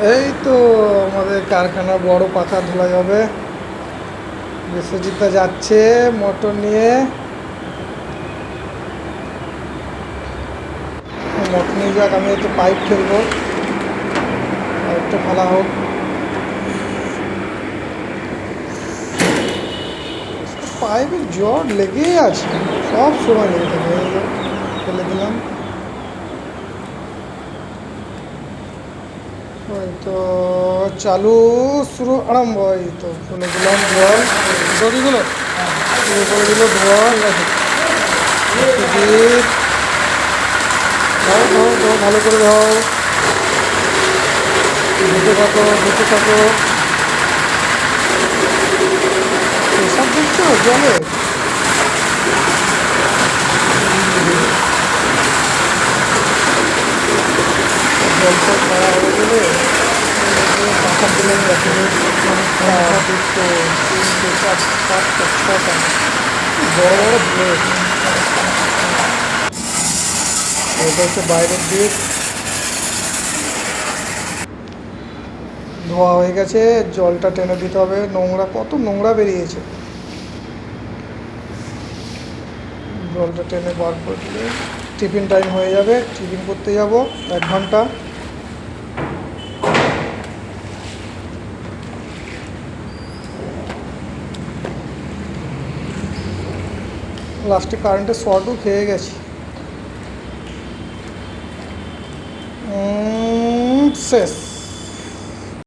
এই তো আমাদের কারখানা বড় পাখা ধোলা যাবে। বিশ্বজিৎদা যাচ্ছে মোটর নিয়ে। মোটর নিয়ে যাক, আমি একটু পাইপ ফেলব পাইপটা ফেলা হোক। পাইপের জট লেগেই আছে। সব সময় লেগে থাকে। ফেলে দিলাম। তো চালু শুরু আরম্ভ এই তো। ফেলে দিলাম জল দড়িগুলো শুরু করে দিল ভালো করে দাও ধুতে থাকো ধুতে থাকো। এসব দেখছ? জলে? জল খাওয়া হয়ে হচ্ছে বাইরের দিক ধোয়া হয়ে গেছে, জলটা টেনে দিতে হবে। নোংরা, কত নোংরা বেরিয়েছে। জলটা টেনে বার করে দিলে টিফিন টাইম হয়ে যাবে। টিফিন করতে যাব এক ঘণ্টা। লাস্টে কারেন্টের শর্টও খেয়ে গেছি। শেষ।